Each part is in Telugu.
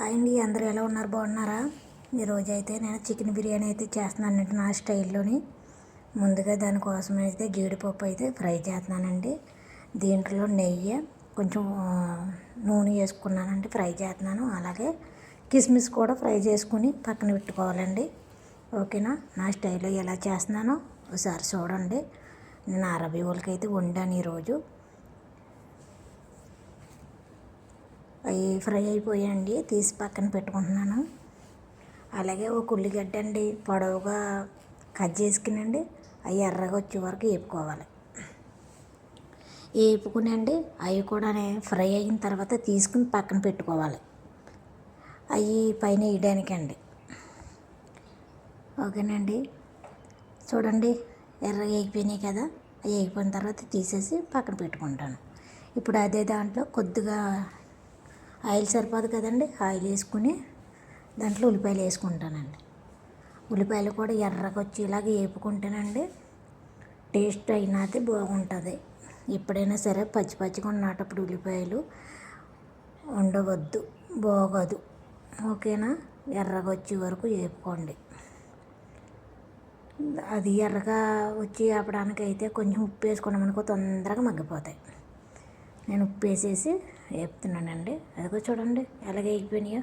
అండి అందరూ ఎలా ఉన్నారు? బాగున్నారా? ఈరోజు అయితే నేను చికెన్ బిర్యానీ అయితే చేస్తున్నానండి నా స్టైల్లోని. ముందుగా దానికోసం అయితే జీడిపప్పు అయితే ఫ్రై చేస్తున్నానండి. దీంట్లో నెయ్యి కొంచెం నూనె వేసుకున్నానండి ఫ్రై చేస్తున్నాను. అలాగే కిస్మిస్ కూడా ఫ్రై చేసుకుని పక్కన పెట్టుకోవాలండి. ఓకేనా? నా స్టైల్లో ఎలా చేస్తున్నానో ఒకసారి చూడండి. నేను అరబీ వాళ్ళకి అయితే వండాను ఈరోజు. అవి ఫ్రై అయిపోయాయండి తీసి పక్కన పెట్టుకుంటున్నాను. అలాగే ఒక ఉల్లిగడ్డ అండి పొడవుగా కట్ చేసుకునండి అవి ఎర్రగా వచ్చే వరకు వేపుకోవాలి వేపుకునండి అవి కూడా ఫ్రై అయిన తర్వాత తీసుకుని పక్కన పెట్టుకోవాలి. అవి పైన వేయడానికండి. ఓకేనండి. చూడండి ఎర్రగా వేగిపోయినాయి కదా అవి వేగిపోయిన తర్వాత తీసేసి పక్కన పెట్టుకుంటాను. ఇప్పుడు అదే దాంట్లో కొద్దిగా ఆయిల్ సరిపోదు కదండి. ఆయిల్ వేసుకుని దాంట్లో ఉల్లిపాయలు వేసుకుంటానండి. ఉల్లిపాయలు కూడా ఎర్రగా వచ్చేలాగా వేపుకుంటానండి టేస్ట్ అయినది బాగుంటుంది. ఎప్పుడైనా సరే పచ్చి పచ్చిగా ఉన్నటప్పుడు ఉల్లిపాయలు ఉండవద్దు బాగోదు. ఓకేనా? ఎర్రగా వచ్చే వరకు వేపుకోండి. అది ఎర్రగా వచ్చి వేపడానికి అయితే కొంచెం ఉప్పు వేసుకున్నాం అనుకో తొందరగా మగ్గిపోతాయి. నేను ఉప్పు వేసేసి వేపుతున్నానండి. అదిగో చూడండి ఎలాగ వేగిపోయినాయో.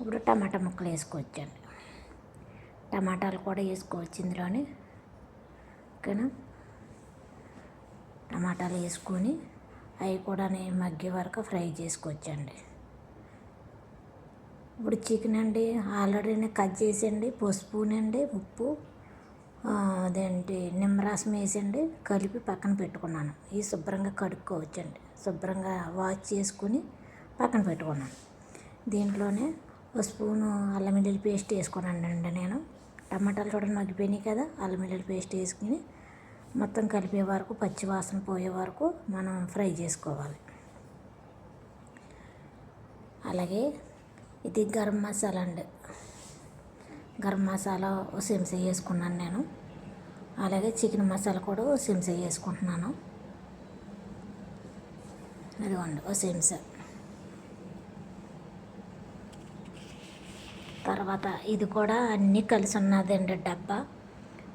ఇప్పుడు టమాటా ముక్కలు వేసుకోవచ్చండి. టమాటాలు కూడా వేసుకోవచ్చు ఇందులోని. ఓకేనా? టమాటాలు వేసుకొని అవి కూడా మగ్గే వరకు ఫ్రై చేసుకోవచ్చండి. ఇప్పుడు చికెన్ అండి ఆల్రెడీ కట్ కట్ చేసండి పసుపునండి ఉప్పు అదేంటి నిమ్మరసం వేసండి కలిపి పక్కన పెట్టుకున్నాను. ఈ శుభ్రంగా కడుక్కోవచ్చండి. శుభ్రంగా వాష్ చేసుకుని పక్కన పెట్టుకున్నాను. దీంట్లోనే ఒక స్పూను అల్లం వెల్లుల్లి పేస్ట్ వేసుకున్నానండి నేను. టమాటాలు చూడండి మగ్గిపోయినాయి కదా అల్లం వెల్లుల్లి పేస్ట్ వేసుకుని మొత్తం కలిపే వరకు పచ్చి వాసన పోయే వరకు మనం ఫ్రై చేసుకోవాలి. అలాగే ఇది గరం మసాలా అండి. గరం మసాలా ఒక చెంచా వేసుకున్నాను నేను. అలాగే చికెన్ మసాలా కూడా ఒక చెంచా వేసుకుంటున్నాను అదిగోండి ఓ చెంచా తర్వాత ఇది కూడా అన్నీ కలిసి ఉన్నదండి డబ్బా.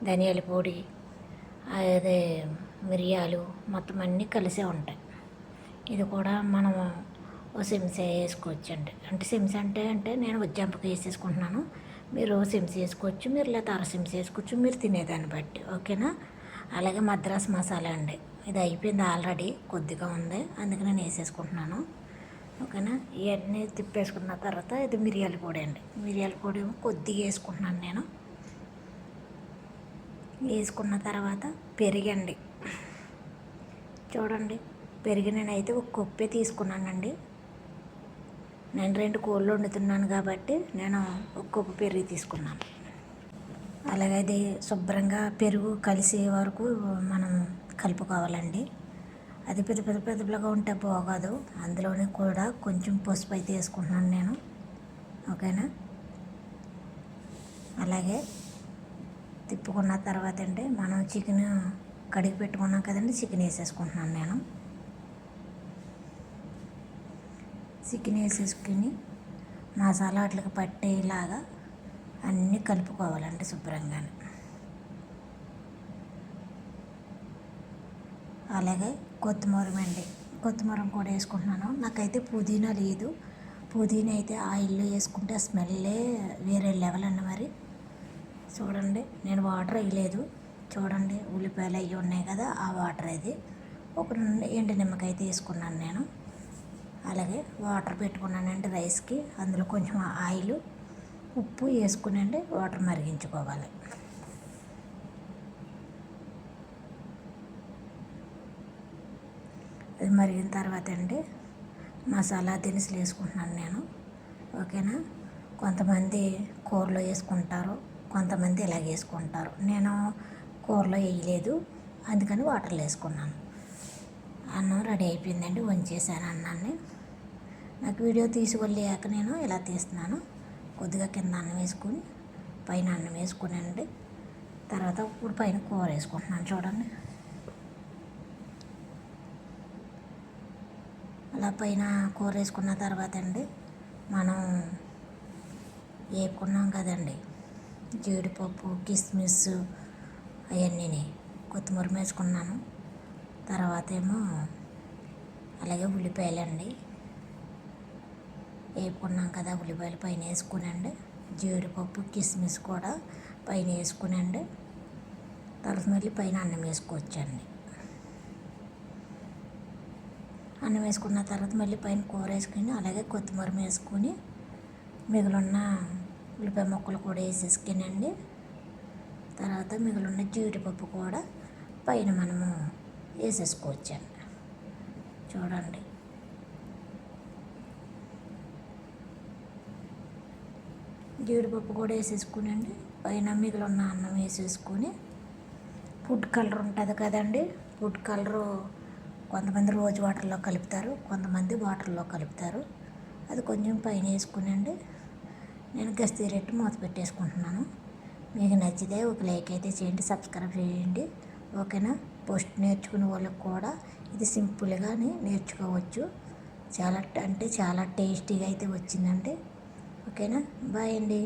ధనియాల పొడి అదే మిరియాలు మొత్తం అన్నీ కలిసే ఉంటాయి. ఇది కూడా మనం ఓ చెంచా వేసుకోవచ్చండి. అంటే చెంచా అంటే అంటే నేను ఉజ్జంపకి వేసేసుకుంటున్నాను. మీరు సిమ్స్ వేసుకోవచ్చు మీరు లేదా అర సిమ్స్ వేసుకోవచ్చు మీరు తినేదాన్ని బట్టి ఓకేనా? అలాగే మద్రాస్ మసాలా అండి. ఇది అయిపోయింది ఆల్రెడీ కొద్దిగా ఉంది. అందుకే నేను వేసేసుకుంటున్నాను. ఓకేనా? ఇవన్నీ తిప్పేసుకున్న తర్వాత ఇది మిరియాల పొడి అండి. మిరియాల పొడి కొద్దిగా వేసుకుంటున్నాను నేను. వేసుకున్న తర్వాత పెరిగండి. చూడండి పెరిగి నేనైతే ఒక కొప్పే తీసుకున్నానండి. నేను రెండు కోళ్ళు వండుతున్నాను కాబట్టి నేను ఒక్కొక్క పెరుగు తీసుకున్నాను. అలాగే అది శుభ్రంగా పెరుగు కలిసే వరకు మనం కలుపుకోవాలండి. అది పెద్ద పెద్ద పెద్దగా ఉంటే బాగోదు. అందులోనే కూడా కొంచెం పసుపు అయితే వేసుకుంటున్నాను నేను. ఓకేనా? అలాగే తిప్పుకున్న తర్వాత అంటే మనం చికెన్ కడిగి పెట్టుకున్నాం కదండి చికెన్ వేసేసుకుంటున్నాను నేను. చికెన్ వేసేసుకుని మసాలా అట్లకి పట్టేలాగా అన్నీ కలుపుకోవాలండి శుభ్రంగా అలాగే కొత్తిమీర అండి. కొత్తిమీర కూడా వేసుకుంటున్నాను. నాకైతే పుదీనా లేదు. పుదీనా అయితే ఆయిల్లో వేసుకుంటే స్మెల్లే వేరే లెవెల్ అండి మరి. చూడండి నేను వాటర్ వేయలేదు. చూడండి ఉల్లిపాయలు అవి ఉన్నాయి కదా ఆ వాటర్ అది ఒక ఎండు నిమ్మకాయ అయితే వేసుకున్నాను నేను. అలాగే వాటర్ పెట్టుకున్నానండి రైస్కి. అందులో కొంచెం ఆయిల్ ఉప్పు వేసుకునండి వాటర్ మరిగించుకోవాలి. అది మరిగిన తర్వాత అండి మసాలా దినుసులు వేసుకుంటున్నాను నేను. ఓకేనా? కొంతమంది కూరలో వేసుకుంటారు కొంతమంది ఇలాగ వేసుకుంటారు. నేను కూరలో వేయలేదు అందుకని వాటర్లో వేసుకున్నాను. అన్నం రెడీ అయిపోయిందండి వంచేసాను అన్నాన్ని. నాకు వీడియో తీసుకెళ్ళాక నేను ఇలా తీస్తున్నాను. కొద్దిగా కింద అన్నం వేసుకుని పైన అన్నం వేసుకునండి. తర్వాత ఇప్పుడు పైన కూర వేసుకుంటున్నాను చూడండి. అలా పైన కూర వేసుకున్న తర్వాత అండి మనం వేపుకున్నాం కదండి. జీడిపప్పు కిస్మిస్ అవన్నీ కొత్తిమీర వేసుకున్నాను. తర్వాత ఏమో అలాగే ఉల్లిపాయలండి. వేపుకున్నాం కదా ఉల్లిపాయలు పైన వేసుకునండి. జీడిపప్పు కిస్మిస్ కూడా పైన వేసుకునండి. తర్వాత మళ్ళీ పైన అన్నం వేసుకోవచ్చండి. అన్నం వేసుకున్న తర్వాత మళ్ళీ పైన కూర వేసుకుని అలాగే కొత్తిమీర వేసుకొని మిగిలిన ఉల్లిపాయ ముక్కలు కూడా వేసేసుకునండి. తర్వాత మిగిలిన జీడిపప్పు కూడా పైన మనము వేసేసుకోవచ్చండి. చూడండి. జీడిపప్పు కూడా వేసేసుకునండి. పైన మిగిలిన అన్నం వేసేసుకొని ఫుడ్ కలర్ ఉంటుంది కదండి. ఫుడ్ కలరు కొంతమంది రోజు వాటర్లో కలుపుతారు కొంతమంది వాటర్లో కలుపుతారు. అది కొంచెం పైన వేసుకునండి. నేను గస్తీరెట్టి మూత పెట్టేసుకుంటున్నాను. మీకు నచ్చితే ఒక లైక్ అయితే చేయండి సబ్స్క్రైబ్ చేయండి. ఓకేనా? పోస్ట్ నేర్చుకునే వాళ్ళకి కూడా ఇది సింపుల్గానే నేర్చుకోవచ్చు. చాలా అంటే చాలా టేస్టీగా అయితే వచ్చిందండి. ఓకేనా? బాయ్ అండి.